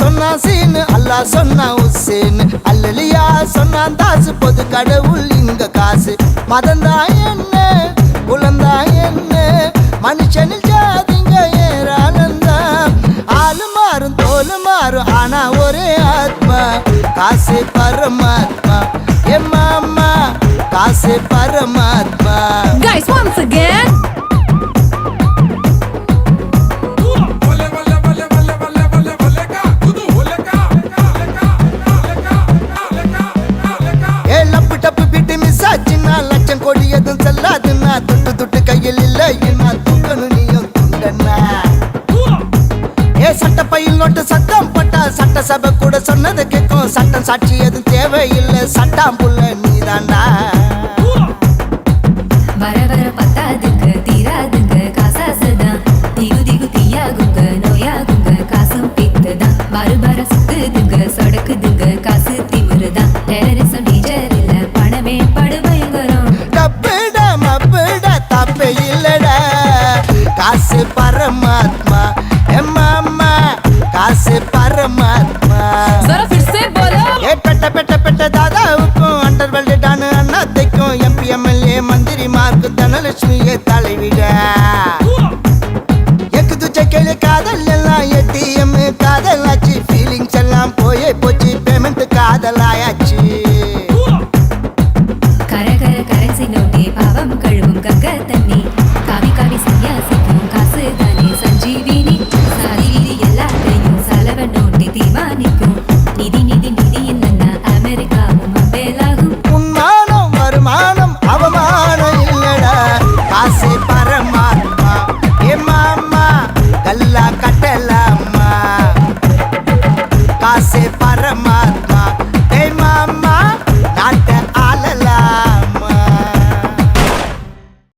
சொன்னா சீனு அல்லா சொன்னா உசேனு. அல்லலியா சொன்னா தாசு பொது கடவுள் இங்க காசு. மதந்தா என்ன குலந்தா என்ன மனுஷனில் ஜாதிங்க ஏராளந்தா ஆளு மாறும் தோலு மாறும் ஆனா ஒரே ஆத்மா. காசு பரமாத்மா. எம்மா காசு பரமாத்மா. Guys, once again. பையில் நோட்டு சத்தம் பட்டா சட்டசபை கூட சொன்னது கேட்கும். சட்டம் சாட்சி எதுவும் தேவையில்லை. சட்டாம் புள்ள நீதாண்டா. வர வர பத்தாதுங்க தீராதுங்க காசாசுதான். திகு திகு தீயாகுங்க நோயாகுங்க காசும் பித்துதான். பாரு பார சுத்துதுங்க சொடக்குதுங்க காசு திமிருதான். டெரரிசம் டீச்சர் இல்ல பணமே படு பயங்கரம் டப்புடா மப்புடா தப்பே இல்லடா. காசு பரமாத்மா. மார்க்கு தனலட்சுமியே தலைவிட. எக்கு துச்ச கேளு காதல் எல்லாம் ஏடிஎம் காதலாச்சு ஃபீலிங்ஸ் எல்லாம் போயே போச்சு. பேமெண்ட் காதலாயா பரமாத்மா.